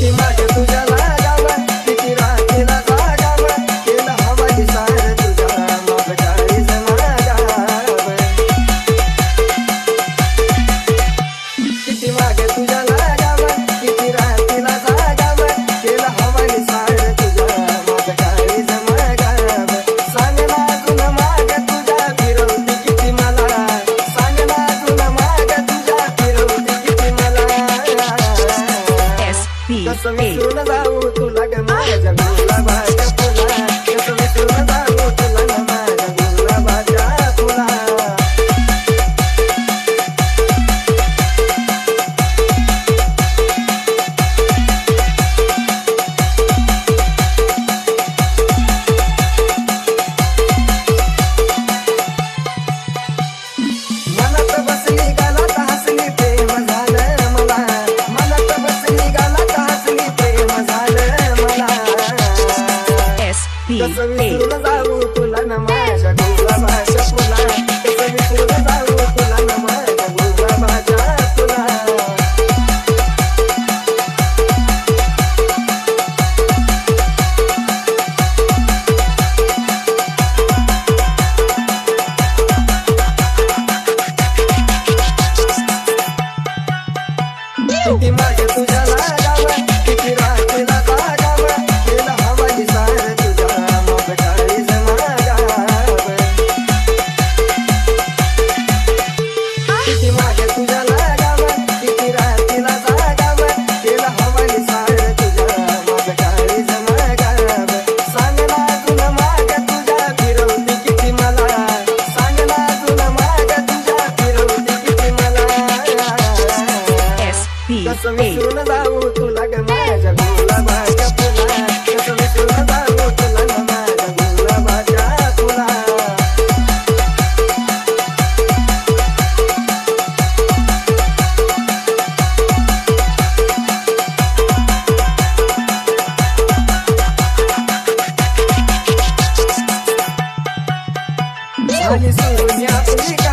última घेऊन जाऊ. तुला ग माझ्या పిల్లలు कसमी सुन जाऊ तुला ग माझ्या गुला माझ्या फुला. कसमी सुन जाऊ तुला ग माझ्या गुला माझ्या फुला. आणि सोन्या फुली का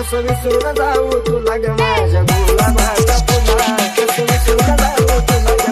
कस विसरून जाऊ? तुला ग माझ्या बोला माझा पुन्हा कस विसरून जाऊ? तुला